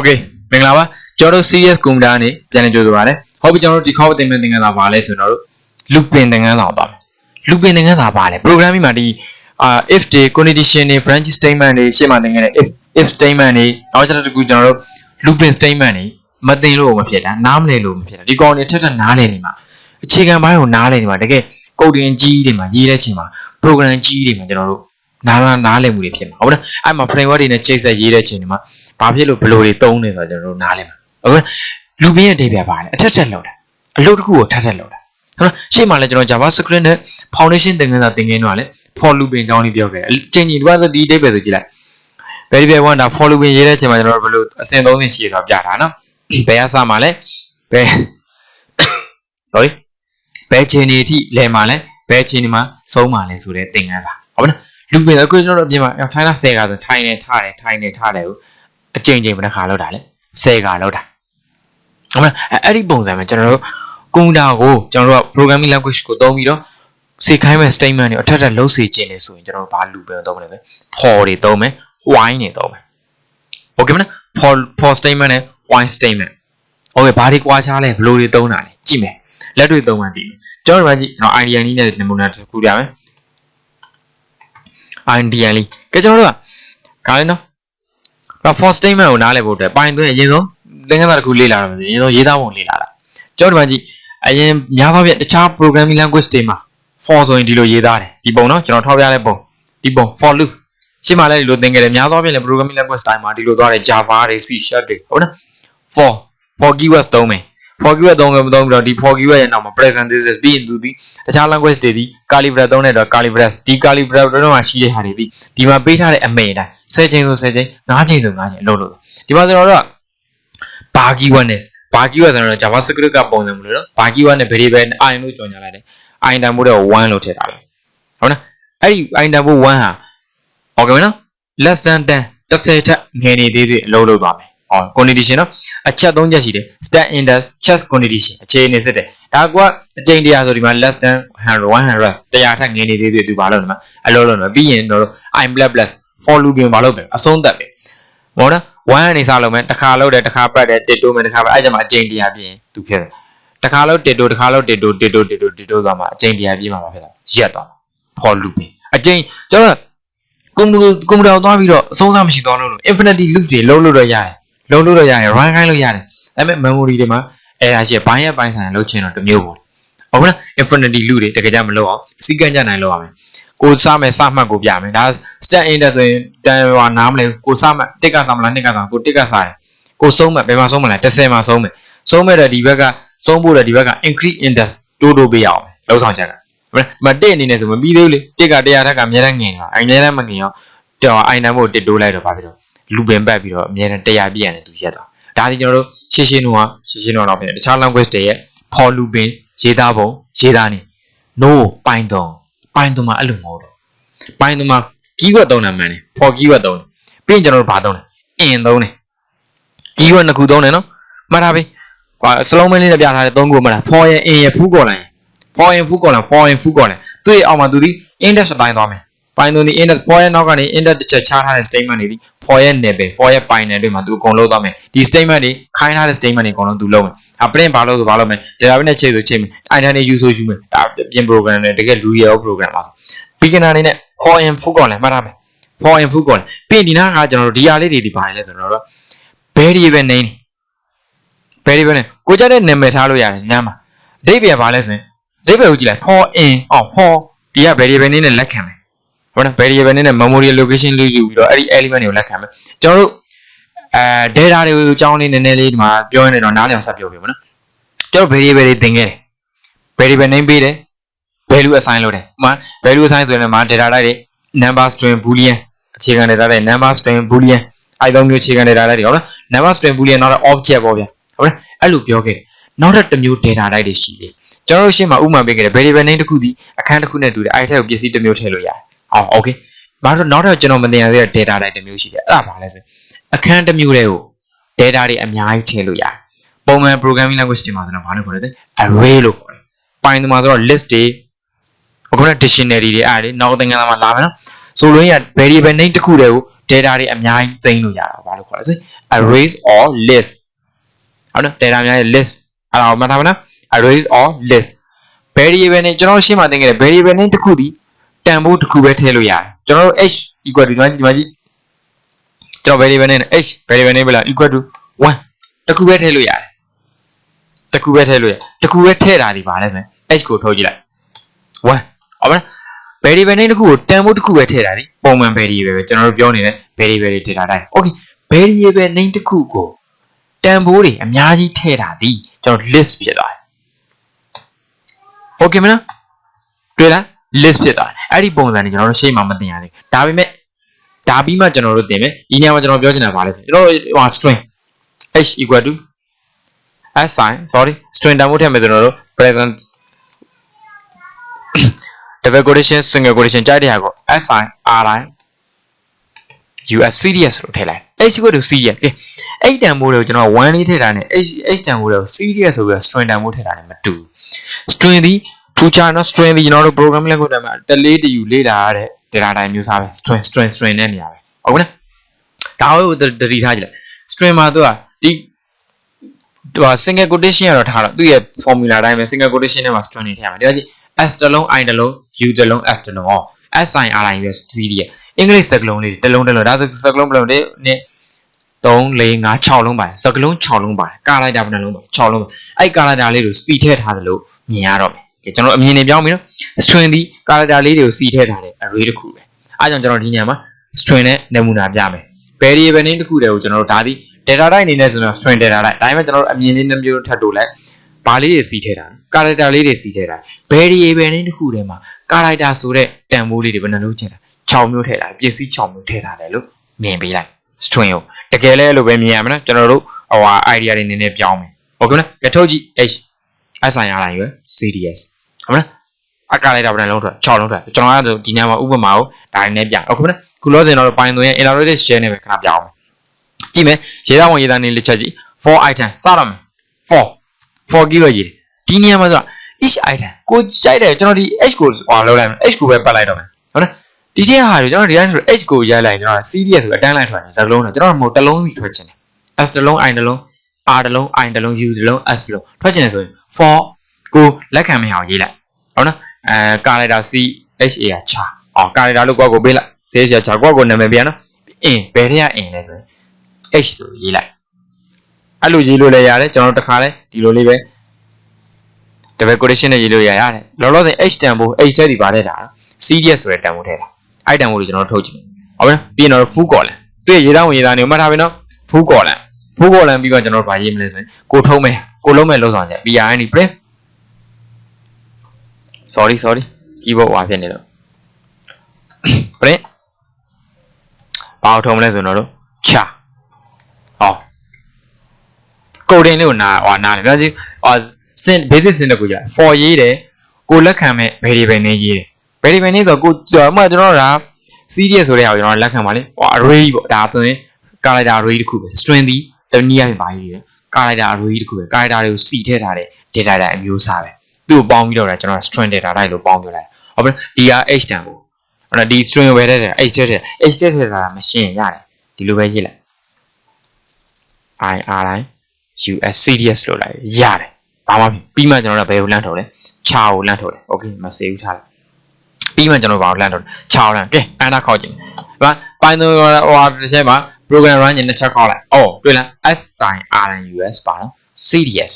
Okay မင်္ဂလာပါကျွန်တော်တို့ CS Computer နဲ့ပြန်လည်ကြိုဆိုပါရစေဟုတ်ပြီကျွန်တော်တို့ဒီခေါက်တင်မဲ့သင်ခန်းစာပါလဲဆိုတော့ looping သင်ခန်းစာကိုသွားမယ် looping သင်ခန်းစာပါလဲ programming မှာဒီအာ if တွေ condition တွေ branch statement တွေရှေ့မှာသင်ခဲ့တဲ့ if if statement တွေနောက်ကျွန်တော်တို့ကျွန်တော်တို့ looping statement တွေမသိလို့မဖြစ်တာနားမလည်လို့မဖြစ်တာဒီကောင်တွေထက်ထက်နားလည်နေမှာအခြေခံပိုင်းကိုနားလည်နေမှာတကယ်ကုတ်တင်ကြီးတွေမှာရေးတဲ့ချိန်မှာ program ကြီးတွေမှာကျွန်တော်တို့နားနားနားလည်မှုတွေဖြစ်မှာဟုတ်လားအဲ့မှာ framework တွေနဲ့ချိတ်ဆက်ရေးတဲ့ချိန်တွေမှာ ဘာဖြစ်လို့ဘယ်လိုတွေသုံးနေဆိုတော့ကျွန်တော်တို့နားလည်မှာဟုတ်လားလူပင်းရဲ့အဓိပ္ပာယ်ပါလေအထက်ထက်လောက်တာအလုပ်တစ်ခုကိုထပ်ထက်လောက်တာဟုတ်လားရှေ့မှာလည်းကျွန်တော် JavaScript နဲ့ foundation သင်ခန်းစာသင်ခန်းတော့လေ for looping အကြောင်းလေးပြောခဲ့တယ်အချိန်ကြီးဒီဘက်ဒီအဓိပ္ပာယ်ဆိုကြည့်လိုက် variable 1ဒါ for looping ရေးတဲ့အချိန်မှာကျွန်တော်တို့ဘယ်လိုအဆင့်၃ဆင့်ရှိရဆိုတာပြတာနော်ဘယ်ကစမှာလဲဘယ် sorry ဘယ်ချိန်ဒီအထိလဲမှာလဲဘယ်ချိန်ဒီမှာဆုံးမှာလဲဆိုတဲ့သင်ခန်းစာဟုတ်ပါနော်လူပင်အခုကျွန်တော်တို့အပြင်မှာထိုင်းတာ10ကဆိုထိုင်းနေထားတယ်ထိုင်းနေထားတယ်ကို အချိန်ချိန်ဘယ်နှခါလောက်တာလဲ10ကလောက်တာဟုတ်မလားအဲ့ဒီပုံစံမှာကျွန်တော်တို့ကွန်ပျူတာကိုကျွန်တော်တို့က programming language ကိုသုံးပြီးတော့စေခိုင်းမဲ့ statement တွေအထက်ထပ်လုပ်စေခြင်းလေဆိုရင်ကျွန်တော်တို့ဘာလူပင်သုံးမလဲဆို for တွေသုံးမယ် while တွေသုံးမယ်โอเคမလား for for statement နဲ့ while statement โอเคဘာတွေကြွားချလဲဘယ်လိုတွေသုံးတာလဲကြည့်မယ်လက်တွေ့သုံးမှပြီကျွန်တော်တို့ကကြည့်ကျွန်တော် idea နည်းနဲ့နမူနာတစ်ခုပြမယ် idea လေးကဲကျွန်တော်တို့ကခါလေးနော် ဒါ for statement ကိုနားလည်ဖို့အတွက်ပိုင်းသွင်းအရင်ဆုံးသင်ခန်းစာတစ်ခုလေ့လာရမယ်အရင်ဆုံးရေးသားပုံလေ့လာတာကျွန်တော်တို့ကကြည့်အရင်များသောဖြင့်တခြား programming language တွေမှာ for ဆိုရင်ဒီလိုရေးသားတယ်ဒီပုံနော်ကျွန်တော်ထောက်ပြတဲ့ပုံဒီပုံ for loop ရှင်းမှလည်းဒီလိုသင်ခဲ့တယ်များသောဖြင့်လည်း programming language တိုင်းမှာဒီလိုသွားတယ် Java တွေ C# တွေဟုတ်နော် for for keywords သုံးမယ် for keyword သုံးမယ်မသုံးပြီးတော့ဒီ for keyword ရဲ့နောက်မှာ present this is ပြီးရင်သူဒီတခြား language တွေဒီ calibra သုံးတဲ့တော့ calibra ဒီ calibra တော့မှာရှိတဲ့ဟာတွေဒီဒီမှာပေးထားတဲ့အမေအတိုင်း10ချိန်ဆို10ချိန်9ချိန်ဆို9ချိန်အလုပ်လုပ်ဒီမှာကျွန်တော်တို့က bar keyword နဲ့ bar keyword ဆိုတော့ javascript ကပုံစံမလို့နော် bar keyword နဲ့ variable နဲ့ i လို့ကြော်ညာလိုက်တယ် i တန်ဖိုးတော့1လို့ထည့်ထားတယ်ဟုတ်နော်အဲ့ဒီ i တန်ဖိုး1ဟာဟုတ်ကဲ့နော် less than 10 10ထက်ငယ်နေသေးသေးအလုပ်လုပ်သွားမယ် ဟော condition နော်အချက်၃ချက်ရှိတယ် stat index check condition အခြေအနေစစ်တယ်ဒါကအချိန်တရားဆိုဒီမှာ less than 100 100 100ထက်ငယ်နေသေးသေးသူဘာလုပ်လဲမအလုပ်လုပ်နေပြီးရင်တော့ i plus plus for looping ဘာလုပ်ပဲအဆုံးသတ်ပဲဟောနော်1အနေစလုပ်မယ်တစ်ခါလုပ်တယ်တစ်ခါပတ်တယ်တစ်တိုးမယ်တစ်ခါပတ်အဲ့ကြမှာအချိန်တရားပြင်သူဖြစ်တယ်တစ်ခါလို့တစ်တိုးတစ်ခါလို့တစ်တိုးတစ်တိုးတစ်တိုးတစ်တိုးသွားမှာအချိန်တရားပြင်မှာဖြစ်တာရက်သွား for looping အချိန်ကျွန်တော်ကွန်ပျူတာကွန်ပျူတာသွားပြီးတော့အဆုံးအစမရှိသွားလို့ infinity loop တွေလုံးလို့တော့ရတယ် လုံးလို့တော့ရတယ် run ခိုင်းလို့ရတယ်ဒါပေမဲ့ memory တွေမှာအဲအားရှိဘိုင်းရဲ့ပိုင်းဆိုင်လုပ်ချင်တော့တစ်မျိုးပေါ့ဟုတ်လား infinity loop တွေတကယ်ကြမလုပ်အောင်စီကံကြနိုင်လို့ရမယ်ကိုစမယ်စမှတ်ကိုပြမယ်ဒါ stat index ဆိုရင်တန်ဟွာနားမလဲကိုစမှတ်တစ်ကစမလားနှစ်ကစကိုတစ်ကစားတယ်ကိုဆုံးမှတ်ဘယ်မှာဆုံးမလဲ30မှာဆုံးမယ်ဆုံးမဲ့တော့ဒီဘက်ကဆုံးဖို့တော့ဒီဘက်က increase index တိုးတိုးပေးရအောင်လောက်ဆောင်ချက်ကမတက်အနေနဲ့ဆိုမပြီးသေးဘူးလေတစ်က100ထက်ကအများနဲ့ငင်ရောအများနဲ့မငင်ရောတော့အိုင်နံမို့တစ်တိုးလိုက်တော့ဘာဖြစ်တော့ လူပင်ပတ်ပြီးတော့အများနဲ့100ပြည့်ရတယ်သူရက်သွားဒါဒီကျွန်တော်တို့ရှင်းရှင်းတော့ရှင်းရှင်းတော့တော့ဖြစ်တယ်တခြား language တွေရဲ့ for looping ရေးသားပုံရေးသားနေ no python python မှာအဲ့လိုမဟုတ်တော့ python မှာ keyword သုံးတာမှန်တယ် for keyword သုံးတယ်ပြီးရင်ကျွန်တော်တို့ဘာသုံးလဲ in သုံးတယ် keyword နှစ်ခုသုံးတယ်နော်မှတ်ထားပြီကွာ slow man လေးနဲ့ပြထားတဲ့သုံးခုမှတ်ထား for ရဲ့ in ရဲ့ full column ရဲ့ for in full column for in full column သူ့ရဲ့အောက်မှာသူဒီ index အတိုင်းသွားမယ် python ဒီ index for ရဲ့နောက်ကနေ index တစ်ချက်ချထားတဲ့ statement တွေဒီ for ရဲ့ level for ရဲ့ python တွေမှာသူအကုန်လုံးသွားမယ်ဒီ statement တွေခိုင်းထားတဲ့ statement တွေအကုန်လုံးသူလုပ်မယ်အ print ဘာလို့ဆိုဘာလုပ်မယ် database နဲ့ချိန်ဆိုချိန်မယ် item တွေ use ဆိုယူမယ်ဒါပြင် program နဲ့တကယ်လူရရော program ပါဆို beginner အနေနဲ့ for in full column မှတ်ထားမယ် for in full column ပြီးဒီနားကကျွန်တော်တို့ဒီဟာလေးတွေဒီဘာလဲဆိုတော့ variable name variable name ကိုကြတဲ့နာမည်ထားလို့ရတယ်နားမှာအဓိပ္ပာယ်ဘာလဲဆိုရင်အဓိပ္ပာယ်ကိုကြည့်လိုက် for in အော် for ဒီက variable name နဲ့လက်ခံမယ် ဟုတ်လား variable name နဲ့ memory location လို့ယူပြီးတော့အဲ့ဒီ element တွေကိုလက်ခံမယ်ကျွန်တော်တို့အဲ data တွေကိုအကြောင်းလေးနည်းနည်းလေးဒီမှာပြောနေတော့နားလည်အောင်ဆက်ပြောပြပါနော်ကျွန်တော် variable တွေသင်ခဲ့တယ် variable name ပေးတယ် value assign လုပ်တယ်ဥပမာ value assign ဆိုရင်လည်းမှာ data လိုက်တွေ number string boolean အခြေခံ data တွေ number string boolean အဲ့သုံးမျိုးအခြေခံ data တွေဟုတ်လား number string boolean နောက်တော့ object ပေါ့ဗျာဟုတ်လားအဲ့လိုပြောခဲ့တယ်နောက်ထပ်တစ်မျိုး data type တွေရှိတယ်ကျွန်တော်တို့ရှင်းမှာဥပမာပေးခဲ့တယ် variable name တစ်ခုဒီအခန်းတစ်ခုနဲ့တူတယ်အဲ့ထက်ကိုပစ္စည်းတစ်မျိုးထည့်လို့ရတယ် အော် okay ဘာလို့နောက်ထပ်ကျွန်တော်မသိရသေးတဲ့ data type တစ်မျိုးရှိတယ်အဲ့ဒါဘာလဲဆိုအခန်းတစ်မျိုးတည်းကို data တွေအများကြီးထည့်လို့ရတယ်ပုံမှန် programming language တွေမှာဆိုတော့ဘာလို့ခေါ်လဲဆို array လို့ခေါ်တယ် Python မှာဆိုတော့ list တွေအခုန dictionary တွေအဲ့ဒါတွေနောက်သင်္ကန်းသားမှာလာမယ်နော်ဆိုလို့ရ variable name တစ်ခုတည်းကို data တွေအများကြီးသိမ်းလို့ရတာဘာလို့ခေါ်လဲဆို arrays or list ဟုတ်နော် data အများကြီး list အဲ့ဒါကိုမှတ်ထားပါနော် arrays or list variable နဲ့ကျွန်တော်ရှင်းမှသင်ခဲ့တဲ့ variable နဲ့တစ်ခုဒီ တန်ဖိုးတစ်ခုပဲထည့်လို့ရတယ်ကျွန်တော်တို့ h equal to ဒီမှာဒီမှာကြည့်ကျွန်တော် variable နဲ့ h variable နဲ့ပဲလား equal to 1တစ်ခုပဲထည့်လို့ရတယ်တစ်ခုပဲထည့်လို့ရတစ်ခုပဲထည့်တာဒီပါလဲဆိုရင် h ကိုထုတ်ကြည့်လိုက်1ဟုတ်ပါလား variable name တစ်ခုကိုတန်ဖိုးတစ်ခုပဲထည့်တာဒီပုံမှန် variable ပဲကျွန်တော်တို့ပြောနေတဲ့ variable တွေ data type okay variable name တစ်ခုကိုတန်ဖိုးတွေအများကြီးထည့်တာဒီကျွန်တော် list ဖြစ်သွားတယ် okay မလားတွေ့လား list ဖြစ်သွားတယ်အဲ့ဒီပုံစံတွေကျွန်တော်တို့ရှေ့မှာမသိရသေးဒါပေမဲ့ဒါပြီးမှကျွန်တော်တို့သင်မယ်ဒီနေရာမှာကျွန်တော်ပြောချင်တာပါလဲဆိုကျွန်တော်တို့ဟို string h equal to s sign sorry string တန်ဖိုးထည့်မယ်ဆိုတော့ present double quotation single quotation ကြိုက်တဲ့ဟာကို si ri us cds လို့ထည့်လိုက် h ကိုတို့ cds ကဲအဲ့တန်ဖိုးတွေကိုကျွန်တော်1လေးထည့်တာနဲ့ h h တန်ဖိုးတွေကို cds ဆိုပြီးတော့ string တန်ဖိုးထည့်တာနဲ့မတူ string ဒီ ထူးခြားနော် string ဒီကျွန်တော်တို့ program language တွေမှာတလေးတယူလေ့လာရတဲ့ data type မျိုးစားပဲ string string string နဲ့နေရာပဲဟုတ်ကဲ့ဒါကိုတတိထားကြည့်လိုက် string မှာသူကဒီဟို single quotation ကတော့ထားတော့သူ့ရဲ့ formula တိုင်းပဲ single quotation ထဲမှာ string တွေထည့်ရမှာဒါကြည့် s တလုံး i တလုံး u တလုံး s တလုံးဟော s i r i u s c d ရဲ့အင်္ဂလိပ်စကားလုံးလေးတလုံးတလုံးဒါဆိုစကားလုံးဘယ်လုံးလဲနဲ့3 4 5 6လုံးပါတယ်စကားလုံး6လုံးပါတယ်ကာလိုက်တာဘယ်နှလုံးပါ6လုံးပါအဲ့ကာလိုက်တာလေးကိုစီထည့်ထားသလိုမြင်ရတော့မယ် ကျွန်တော်အမြင်နေပြောင်းပြီနော် string ဒီကာလိုက်တာလေးတွေကိုစီထည့်ထားတဲ့ array တစ်ခုပဲအဲကြောင့်ကျွန်တော်ဒီညမှာ string နဲ့နမူနာပြမယ် variable name တစ်ခုတည်းကိုကျွန်တော်တို့ဒါဒီ data type အနေနဲ့ဆိုတော့ string data type ဒါပေမဲ့ကျွန်တော်တို့အမြင်လေးနှမျိုးထပ်တိုးလိုက်ဘာလေးတွေစီထည့်တာ character လေးတွေစီထည့်တာ variable နည်းတစ်ခုထဲမှာ character ဆိုတဲ့တန်ဖိုးလေးတွေဘယ်နှလုံးချင်တာ6မျိုးထည့်တာပစ္စည်း6မျိုးထည့်ထားတယ်လို့မြင်ပေးလိုက် string ကိုတကယ်လဲအဲ့လိုပဲမြင်ရမှာနော်ကျွန်တော်တို့ဟိုဟာ idea တွေနည်းနည်းပြောင်းမယ်ဟုတ်ကဲ့နော်ကထုတ်ကြည့် h si ရလိုက်ရွယ် cds ဟုတ်မလားအကလိုက်တာဘယ်နှလုံးထွက်6လုံးထွက်ကျွန်တော်ကတော့ဒီညမှာဥပမာကိုဒါနဲ့ပြဟုတ်ကဲ့နော်ခုလောဆင်တော့ Python ရဲ့ iterative share နဲ့ပဲခဏပြောင်းမယ်ကြည့်မယ်ရေးသားဝင်ရေးသားနေလက်ချက်ကြည့် for item စတော့မယ် for for ကြီးပဲရေးတယ်ဒီနေရာမှာဆို each item ကိုကြိုက်တယ်ကျွန်တော်ဒီ h ကိုဟောလောက်လိုက်မယ် h ကိုပဲပတ်လိုက်တော့မယ်ဟုတ်လားဒီတဲ့ဟာတွေကျွန်တော်ဒီတိုင်းဆို h ကိုရိုက်လိုက်ကျွန်တော် cds ဆိုအတန်းလိုက်ထွက်တယ်ဇာတ်လုံးတော့ကျွန်တော်မဟုတ်တစ်လုံးစီထွက်ချင်တယ် s တစ်လုံး i တစ်လုံး r တစ်လုံး i တစ်လုံး u တစ်လုံး s တစ်လုံးထွက်ချင်တယ်ဆိုရင် for ကိုလက်ခံမရအောင်ရေးလိုက်ဟုတ်နော်အဲကာလိုက်တာ c h a ချာအော်ကာလိုက်တာလို့ကိုယ့်ကိုပေးလိုက် c h a ချာကိုယ့်ကိုနာမည်ပြန်နော်အင်းဘယ်ထက်အင်းလဲဆိုရင် h ဆိုရေးလိုက်အဲ့လိုရေးလို့လည်းရတယ်ကျွန်တော်တခါလဲဒီလိုလေးပဲ double quotation နဲ့ရေးလို့ရရတယ်လောလောဆယ် h တန်ဖိုး h ထဲဒီပါတဲ့တာ cds ဆိုတဲ့တန်ဖိုးထဲတာအဲ့တန်ဖိုးကိုကျွန်တော်ထုတ်ကြည့်ဟုတ်ပြီပြီးရင်တော့ full column သူ့ရေးသားဝင်ရေးသားနေမှတ်ထားပြီနော် full column full column ပြီးတော့ကျွန်တော်ဗာရေးမလဲဆိုရင်ကိုထုံးမယ် ကိုလုံးမဲ့လုံးဆောင်ချက် BRN print sorry sorry keyboard ဟွာဖြစ်နေတော့ print ဘာအောင်ထုံးမလဲဆိုတော့တို့ချာဟောကိုတင်လေးကိုနာဟောနာနေတော့ဒီဟောစင် basic စင်တကူကြ for ရေးတယ်ကိုလက်ခံမဲ့ variable နဲ့ရေးတယ် variable နဲ့ဆိုကိုကျွန်တော်ကျွန်တော်က CDS ဆိုတဲ့ဟာကိုကျွန်တော်လက်ခံပါလေဟော array ပေါ့ဒါဆိုရင် character array တစ်ခုပဲ string ဒီတနည်းအားဖြင့်ပါရေးတယ် character array တစ်ခုပဲ character တွေကိုစီထည့်ထားတဲ့ data type အမျိုးအစားပဲသူ့ကိုပေါင်းပြီးတော့ကျွန်တော် string data type လို့ပေါင်းပြောလိုက်ဟုတ်ပြီဒီက h တန်ကိုအဲ့တော့ဒီ string ကိုပဲတဲ့ h တဲ့ h တဲ့ထည့်တာမရှင်းရတယ်ဒီလိုပဲရေးလိုက် i r i u s cds လို့လိုက်ရတယ်ဘာမှပြီးမှကျွန်တော်တို့ဘယ်ကိုလန့်ထုတ်လဲခြာကိုလန့်ထုတ်တယ်โอเคမစေဘူးထားလိုက်ပြီးမှကျွန်တော်ဘာကိုလန့်ထုတ်လဲခြာကိုလန့်ကဲအန်တာခေါက်ကြည့်ဒီမှာ Python ဟိုဟာတစ်ချက်မှာ program run ညနေချက်ခေါက်လိုက်အော်တွေ့လား sin rnus ပါနော် cds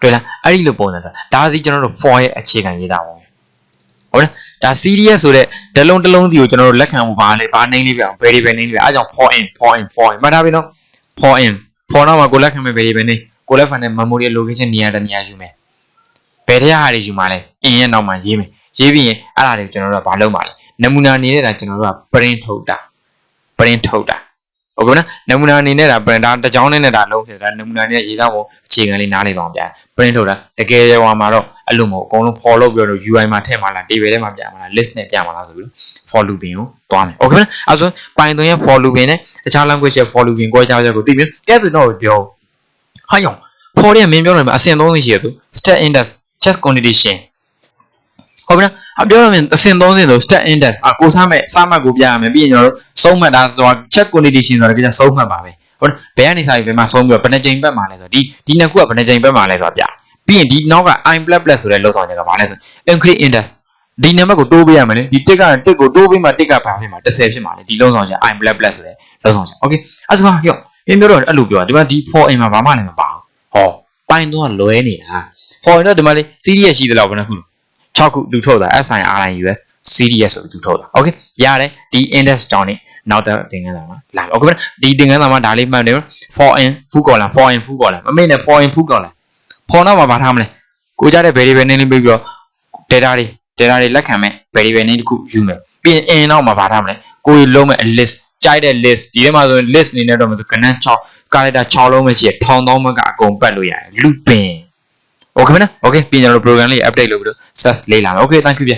တွေ့လားအဲ့ဒီလိုပုံစံဆိုတာဒါစီကျွန်တော်တို့ for ရဲ့အခြေခံရေးတာပါဟုတ်လားဒါ cds ဆိုတဲ့တလုံးတလုံးစီကိုကျွန်တော်တို့လက်ခံဖို့ပါလေဘာ name လေးပြအောင် variable name လေးပြအဲကြောင့် for in for in for in မှတ်ထားပြီနော် for in for တော့မှာကိုလက်ခံမဲ့ variable name ကိုလက်ဖန်တဲ့ memory location နေရာတနေရာယူမယ်ဘယ်ထက်ဟာတွေယူမှာလဲ in ရဲ့နောက်မှာရေးမယ်ရေးပြီးရင်အဲ့ဒါတွေကိုကျွန်တော်တို့ကဘာလုပ်မှာလဲနမူနာအနေနဲ့ဒါကျွန်တော်တို့က print ထုတ်တာ print ထုတ်တာ ဟုတ်ကဲ့နော်နမူနာအနေနဲ့ဒါ print ဒါတစ်ကြောင်းနဲ့ဒါလုံးဖြစ်တာနမူနာနဲ့ရေးသားဖို့အခြေခံလေးနားလေးပါအောင်ဗျာ print ထုတ်တာတကယ်ရွာမှာတော့အဲ့လိုမဟုတ်အကုန်လုံး for လုပ်ပြီးတော့ UI မှာထည့်မှာလား table ထဲမှာပြမှာလား list နဲ့ပြမှာလားဆိုပြီး for looping ကိုတွားမယ်ဟုတ်ကဲ့နော်အဲ့ဆို Python ရဲ့ for looping နဲ့တခြား language ရဲ့ for looping ကိုကြားချက်ကိုသိပြီကဲဆိုတော့ပြောဟာယော for ရဲ့မင်းပြောနေမှာအဆင့်၃ရှိရသူ step index check condition ဟုတ်ပြီနော်အပြောရရင်အဆင့်3ဆင့်ဆို stat index အကိုစားမဲ့စားမှတ်ကိုပြရမယ်ပြီးရင်ကျွန်တော်တို့စုံးမှတ်တာဆိုတာ check condition ဆိုတာကြစုံးမှတ်ပါပဲဟုတ်နော်ဘယ်ကနေစားပြီးဘယ်မှာစုံးပြီးတော့ဘယ်နှချိန်ပတ်မှာလဲဆိုတော့ဒီဒီနှစ်ခုကဘယ်နှချိန်ပတ်မှာလဲဆိုတာပြပြီးရင်ဒီနောက်က i plus plus ဆိုတဲ့လောက်ဆောင်ချက်ကဘာလဲဆို increase index ဒီနံပါတ်ကိုတိုးပေးရမယ်လေဒီတစ်ကတစ်ကိုတိုးပေးမှတစ်ကဘာဖြစ်မှာ10ဖြစ်မှာလေဒီလုံးဆောင်ချက် i plus plus ဆိုတဲ့လုံးဆောင်ချက် okay အဲ့ဆိုရောမင်းပြောတော့အဲ့လိုပြောတာဒီမှာဒီ for in မှာဘာမှလည်းမပါဘူးဟောပိုင်းတော့လွဲနေတာ for in တော့ဒီမှာလေ series ရှိသလောက်ဘယ်နှခုလဲ 6ခုလူထုတ်တာ SIRIUS CDS ဆိုပြီးသူထုတ်တာ okay ရတယ်ဒီ index တောင်းနေနောက်တဲ့သင်ခန်းစာမှာလာမယ် okay ဒီသင်ခန်းစာမှာဒါလေးမှတ်နေ for in full column for in full column မမေ့နဲ့ for in full column for နောက်မှာဘာထားမလဲကိုကြတဲ့ variable name လေးပြီးတော့ data တွေ data တွေလက်ခံမဲ့ variable name တစ်ခုယူမယ်ပြီးရင် in နောက်မှာဘာထားမလဲကိုယ်လုံးမဲ့ list ကြိုက်တဲ့ list ဒီထဲမှာဆိုရင် list အနေနဲ့တော့မဆိုကဏ္ဍ6 character 6လုံးပဲရှိရထောင်သောင်းမကအကုန်ပတ်လို့ရတယ် looping okay မနော် okay ပြင်ကျွန်တော်တို့ program လေး update လုပ်ပြီးတော့ set လေးလာမယ် okay thank you ဗျ